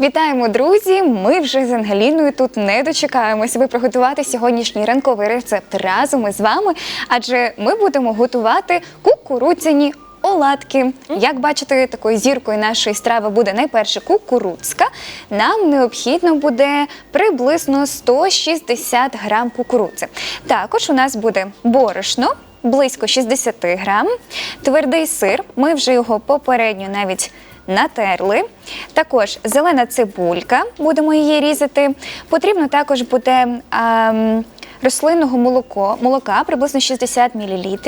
Вітаємо, друзі! Ми вже з Ангеліною тут не дочекаємося. Ви приготувати сьогоднішній ранковий рецепт разом із вами, адже ми будемо готувати кукурудзяні оладки. Як бачите, такою зіркою нашої страви буде найперше кукурудзка. Нам необхідно буде приблизно 160 грам кукурудзи. Також у нас буде борошно. Близько 60 грам, твердий сир. Ми вже його попередньо навіть натерли. Також зелена цибулька, будемо її різати. Потрібно також буде ем, рослинного молоко, молока приблизно 60 мл.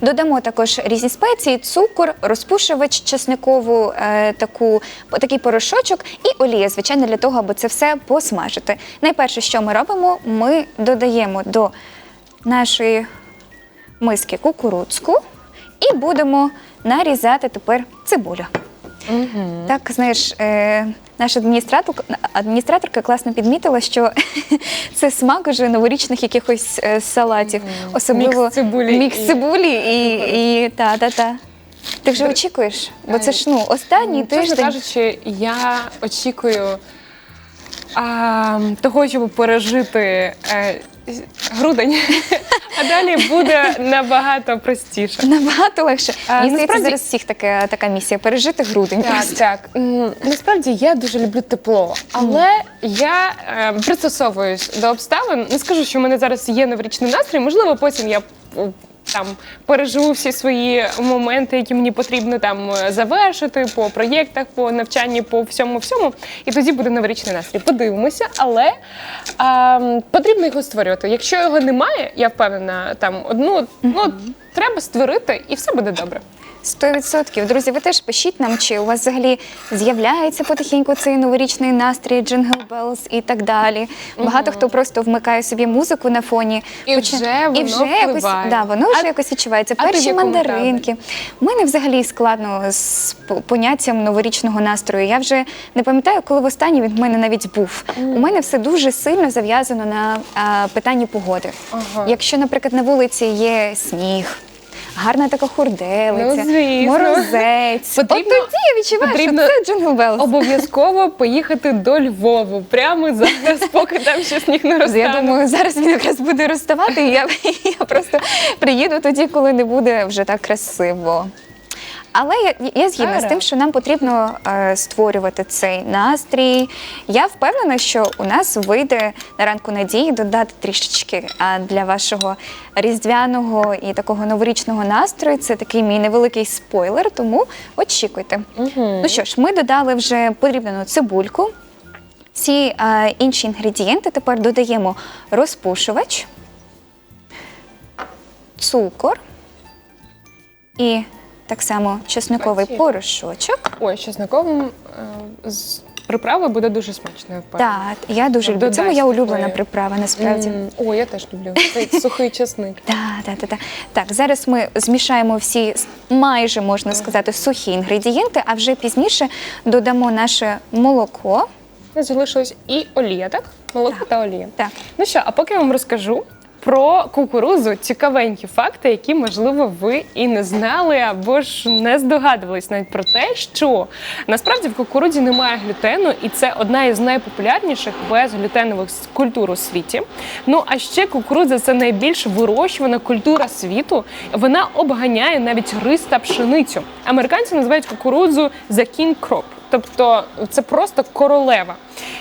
Додамо також різні спеції, цукор, розпушувач, чесникову е, таку, такий порошочок і олія, звичайно, для того, аби це все посмажити. Найперше, що ми робимо, ми додаємо до нашої миски кукурудзку і будемо нарізати тепер цибулю. Так, знаєш, е, наша адміністраторка, адміністраторка класно підмітила, що це смак уже новорічних якихось е, салатів. Особливо Мікс цибулі мікс і- цибулі і, і та, та, та. Ти вже очікуєш? Бо це ж ну останній Чесно тиждень. кажучи, я очікую а, того, щоб пережити е, грудень, а далі буде набагато простіше. Набагато легше. А, Мені здається, насправді- зараз всіх така, така місія пережити грудень. Так, так. М, Насправді я дуже люблю тепло, але я е, пристосовуюсь до обставин. Не скажу, що в мене зараз є новорічний настрій. Можливо, потім я е, там переживу всі свої моменти, які мені потрібно там е, завершити по проєктах, по навчанні, по всьому всьому. І тоді буде новорічний настрій. Подивимося, але а, потрібно його створювати. Якщо його немає, я впевнена, там одну ну треба створити, і все буде добре. Сто відсотків. Друзі, ви теж пишіть нам, чи у вас взагалі з'являється потихеньку цей новорічний настрій, Jingle Bells і так далі. Багато хто просто вмикає собі музику на фоні. І почи- вже і вже якось, впливає. да, воно вже якось відчувається. а ти в Перші якому мандаринки. У мене взагалі складно з по- поняттям новорічного настрою. Я вже не пам'ятаю, коли востаннє він в мене навіть був. У мене все дуже сильно зав'язано на а, питанні погоди. Якщо, наприклад, на вулиці є сніг. Гарна така хурделиця, Ну, звісно. морозець. От Потрібно- тоді я відчуваю, потрібно що це Джингл Беллс. Обов'язково поїхати до Львову прямо зараз, поки там ще сніг не розтане. Я думаю, зараз він якраз буде розставати, і я, я просто приїду тоді, коли не буде вже так красиво. Але я, я згідна з тим, що нам потрібно е, створювати цей настрій. Я впевнена, що у нас вийде на ранку надії додати трішечки а, для вашого різдвяного і такого новорічного настрою. Це такий мій невеликий спойлер, тому очікуйте. Ну що ж, ми додали вже подрібнену цибульку. Всі е, інші інгредієнти тепер додаємо розпушувач, цукор і так само чесниковий Бачиш? порошочок. Ой, з чесниковим е, з приправою буде дуже смачно. впевнена. Так, я дуже люблю. Це Додасть моя улюблена такої. приправа, насправді. М, О, я теж люблю. Цей сухий чесник. Так, так, так, так. Так, зараз ми змішаємо всі с- майже можна сказати сухі інгредієнти, а вже пізніше додамо наше молоко. У нас залишилось і олія, так? Молоко та олія. Так. Ну що, а поки я вам розкажу про кукурудзу цікавенькі факти, які, можливо, ви і не знали або ж не здогадувались навіть про те, що насправді в кукурудзі немає глютену, і це одна із найпопулярніших безглютенових культур у світі. Ну а ще кукурудза це найбільш вирощувана культура світу. Вона обганяє навіть рис та пшеницю. Американці називають кукурудзу the king crop. Тобто це просто королева.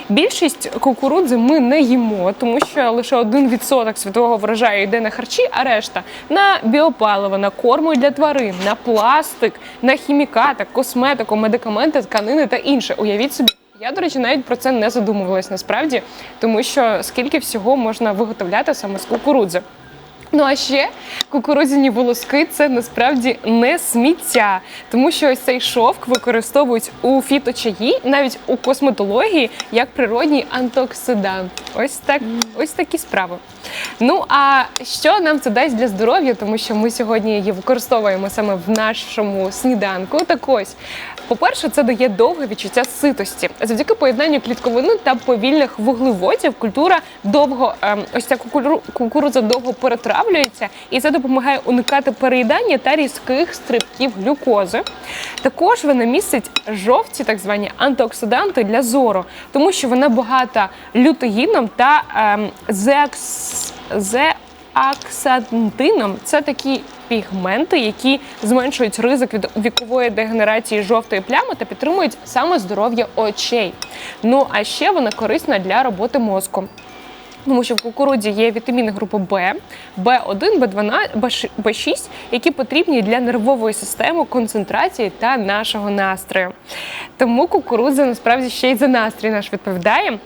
Більшість кукурудзи ми не їмо, тому що лише 1% світового врожаю йде на харчі, а решта на біопаливо, на корму для тварин, на пластик, на хімікати, косметику, медикаменти, тканини та інше. Уявіть собі. Я, до речі, навіть про це не задумувалась насправді, тому що скільки всього можна виготовляти саме з кукурудзи. Ну а ще кукурудзяні волоски це насправді не сміття, тому що ось цей шовк використовують у фіточаї, навіть у косметології, як природній антиоксидант. Ось так, ось такі справи. Ну а що нам це дасть для здоров'я, тому що ми сьогодні її використовуємо саме в нашому сніданку. Так ось По-перше, це дає довге відчуття ситості. Завдяки поєднанню клітковини та повільних вуглеводів культура довго ем, ось ця кукуру- кукурудза довго перетравлюється, і це допомагає уникати переїдання та різких стрибків глюкози. Також вона містить жовті, так звані антиоксиданти для зору, тому що вона багата лютеїном та ем, зеакс... зеаксантином. Це такі пігменти, які зменшують ризик від вікової дегенерації жовтої плями та підтримують саме здоров'я очей. Ну а ще вона корисна для роботи мозку. Тому що в кукурудзі є вітаміни групи Б, Б1, Б12, Б6, які потрібні для нервової системи, концентрації та нашого настрою. Тому кукурудза насправді ще й за настрій наш відповідає.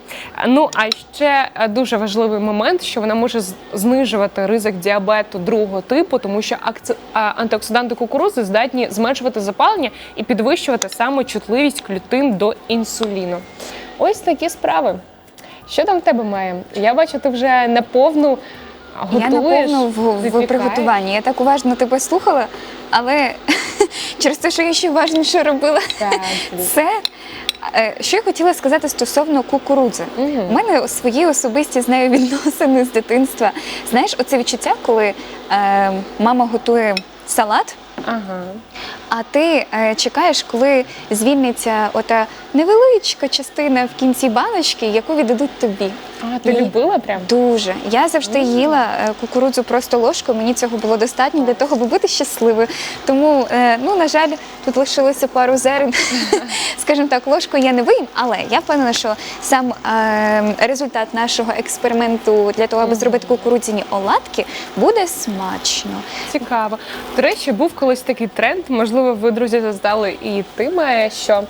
Ну а ще е, дуже важливий момент, що вона може знижувати ризик діабету другого типу, тому що антиоксиданти кукурудзи здатні зменшувати запалення і підвищувати саме чутливість клітин до інсуліну. Ось такі справи. Що там в тебе має? Я бачу, ти вже наповну готуєш. Я наповну в, в приготуванні. Я так уважно тебе слухала, але через те, що я ще уважніше робила, Так, це. е, Що я хотіла сказати стосовно кукурудзи. Мгм. У мене свої особисті з нею відносини з дитинства. Знаєш, оце відчуття, коли е, мама готує салат, Ага. а ти е, чекаєш, коли звільниться ота невеличка частина в кінці баночки, яку віддадуть тобі. А ти І- любила прям? Дуже. Я завжди їла е, кукурудзу просто ложкою. Мені цього було достатньо для того, аби бути щасливою. Тому, е, ну на жаль, тут лишилося пару зерен. Скажімо так, ложкою я не виїм, але я впевнена, що сам е, результат нашого експерименту для того, аби зробити кукурудзяні оладки, буде смачно. Цікаво. До речі, був колись такий тренд. Можливо, ви друзі заздали і ти має, що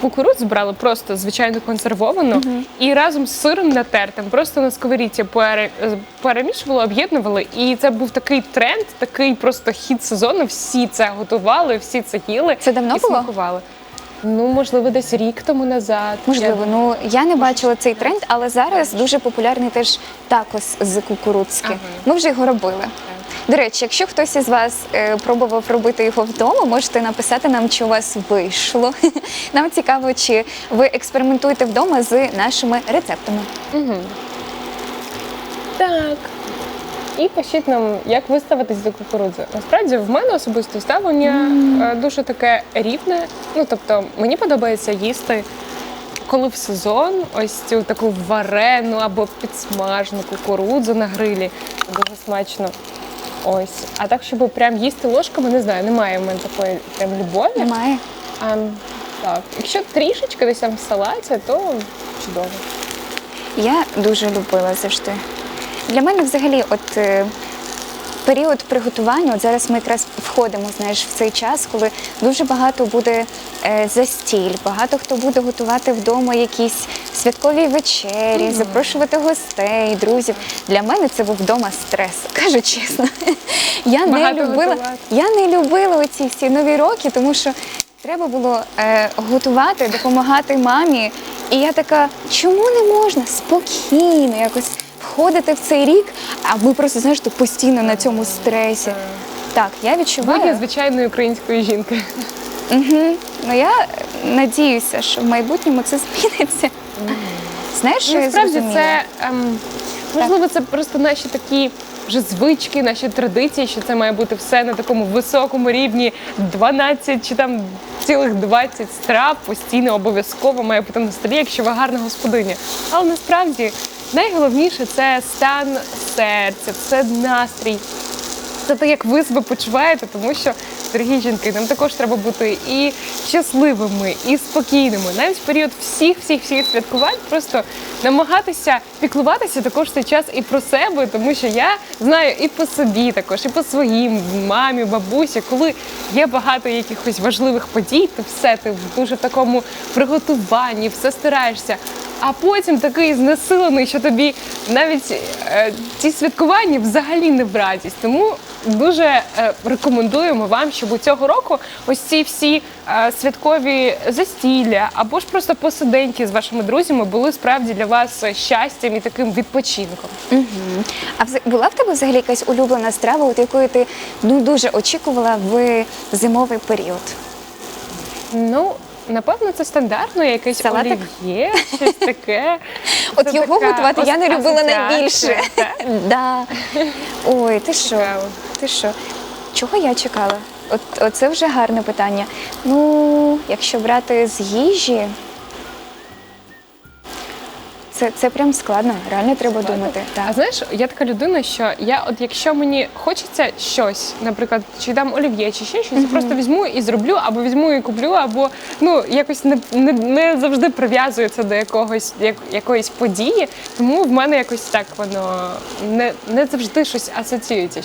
кукурудзу брали просто звичайно консервовану і разом з сиром натертим, просто на сковорідці пере- перемішували, об'єднували. І це був такий тренд, такий просто хід сезону. Всі це готували, всі це їли Це давно і було? смакували. Ну, можливо, десь рік тому назад. Можливо, ну я не бачила цей тренд, але зараз дуже популярний теж такос з кукурудзки. Ага. Ми вже його робили. До речі, якщо хтось із вас е, пробував робити його вдома, можете написати нам, чи у вас вийшло. Нам цікаво, чи ви експериментуєте вдома з нашими рецептами. Угу. Так. І пишіть нам, як ви ставитесь до кукурудзи. Насправді, в мене особисто ставлення е, дуже таке рівне. Ну, тобто, мені подобається їсти, коли в сезон ось цю таку варену або підсмажену кукурудзу на грилі. Дуже смачно. Ось. А так, щоб прям їсти ложками, не знаю, немає в мене такої прям любові. Немає. А, так. Якщо трішечки десь там в салаті, то чудово. Я дуже любила завжди. Для мене взагалі, от е, період приготування, от зараз ми якраз входимо, знаєш, в цей час, коли дуже багато буде е, застіль, багато хто буде готувати вдома якісь святкові вечері, запрошувати гостей, друзів. Для мене це був вдома стрес, кажу чесно. Я не Багато любила, готувати. я не любила оці всі нові роки, тому що треба було е, готувати, допомагати мамі. І я така, чому не можна спокійно якось входити в цей рік, а ми просто знаєш, то постійно на цьому стресі. Так, я відчуваю. звичайної української жінки. Угу. Ну я надіюся, що в майбутньому це зміниться. Знаєш, що я Насправді зрозуміла? це ем, можливо, це просто наші такі вже звички, наші традиції, що це має бути все на такому високому рівні 12 чи там цілих 20 страв постійно обов'язково має бути на столі, якщо ви гарна господиня. Але насправді найголовніше це стан серця, це настрій. Це те, як ви себе почуваєте, тому що, дорогі жінки, нам також треба бути і щасливими, і спокійними. Навіть в період всіх, всіх, всіх святкувань просто намагатися піклуватися також цей час і про себе, тому що я знаю і по собі також, і по своїм мамі, бабусі, коли є багато якихось важливих подій, то все ти в дуже такому приготуванні, все стараєшся. А потім такий знесилений, що тобі навіть е, ці святкування взагалі не в радість. Тому дуже е, рекомендуємо вам, щоб у цього року ось ці всі е, святкові застілля або ж просто посиденьки з вашими друзями були справді для вас щастям і таким відпочинком. Мгм. А була в тебе взагалі якась улюблена страва, от якої ти ну дуже очікувала в зимовий період? Ну, напевно, це стандартно, Салатик? олів'є, щось таке. От його готувати я не любила найбільше. Да. Ой, ти що? Ти що? Чого я чекала? От, оце вже гарне питання. Ну, якщо брати з їжі, це, це прям складно, реально треба думати. А знаєш, я така людина, що я, от якщо мені хочеться щось, наприклад, чи дам олів'є, чи ще щось, я просто візьму і зроблю, або візьму і куплю, або ну якось не, не, не завжди прив'язую це до якогось як, якоїсь події. Тому в мене якось так воно не, не завжди щось асоціюється.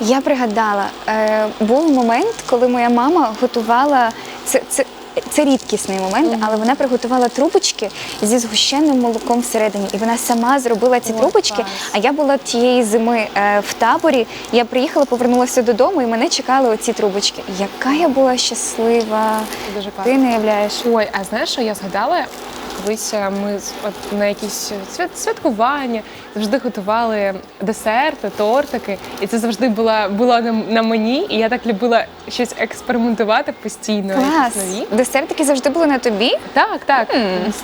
Я пригадала, е, був момент, коли моя мама готувала це. це це рідкісний момент, але вона приготувала трубочки зі згущеним молоком всередині. І вона сама зробила ці трубочки. А я була тієї зими е, в таборі. Я приїхала, повернулася додому, і мене чекали оці трубочки. Яка я була щаслива! Дуже класно. Ти не являєш. Ой, а знаєш, що я згадала? Е, ми от на якісь свят, святкування завжди готували десерти, тортики, і це завжди була була на, на мені, і я так любила щось експериментувати постійно. Клас! якісь нові. Десертики завжди були на тобі. Так, так,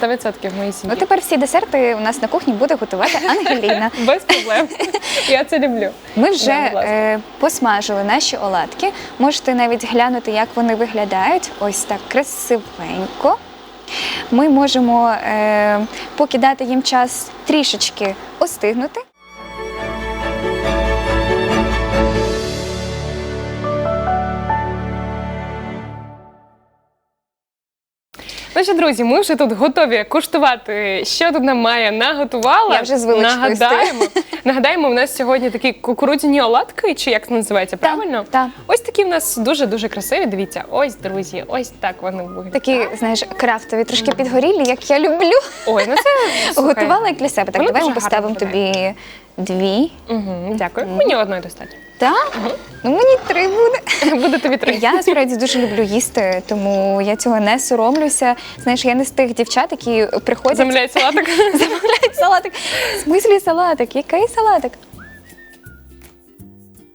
100% в моїй Ну тепер всі десерти у нас на кухні буде готувати Ангеліна. Без проблем. Я це люблю. Ми вже е, посмажили наші оладки. Можете навіть глянути, як вони виглядають. Ось так красивенько. Ми можемо е, поки дати їм час трішечки остигнути. Ну що, друзі, ми вже тут готові куштувати, що тут нам має наготувала. Я вже з вилочкою Нагадаємо, нагадаємо, у нас сьогодні такі кукурудзяні оладки, чи як це називається, правильно? так. Ось такі в нас дуже-дуже красиві. Дивіться, ось, друзі, ось так вони виглядають. Такі, знаєш, крафтові, трошки підгорілі, як я люблю. Ой, ну це слухай. Готувала як для себе. Так, давай ми гарно поставимо тобі дві. Угу, дякую. Мені одної достатньо. Так? Ну мені три буде. Буде тобі три. Я насправді дуже люблю їсти, тому я цього не соромлюся. Знаєш, я не з тих дівчат, які приходять Замовляють салатик. замовляють салатик. В смислі салатик? Який салатик?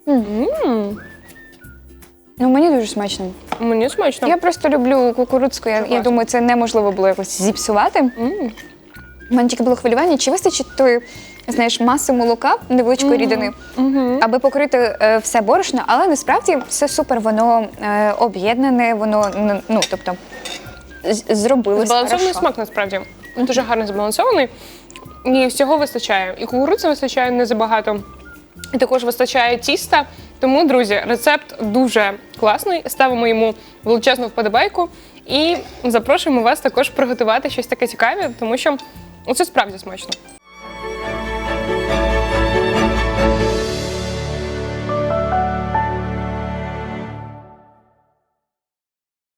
М, Ну мені дуже смачно. Мені смачно. Я просто люблю кукурудзку. Я, я Класно. думаю, це неможливо було якось зіпсувати. М. У мене тільки було хвилювання, чи вистачить тої, знаєш, маси молока невеличкої рідини, аби покрити е, все борошно, але насправді все супер, воно е, об'єднане, воно н- ну тобто з- зробилось. Збалансований хорошо. смак насправді. Дуже гарно збалансований. І всього вистачає. І кукурудзи вистачає не забагато. І також вистачає тіста. Тому, друзі, рецепт дуже класний. Ставимо йому величезну вподобайку і запрошуємо вас також приготувати щось таке цікаве, тому що це справді смачно.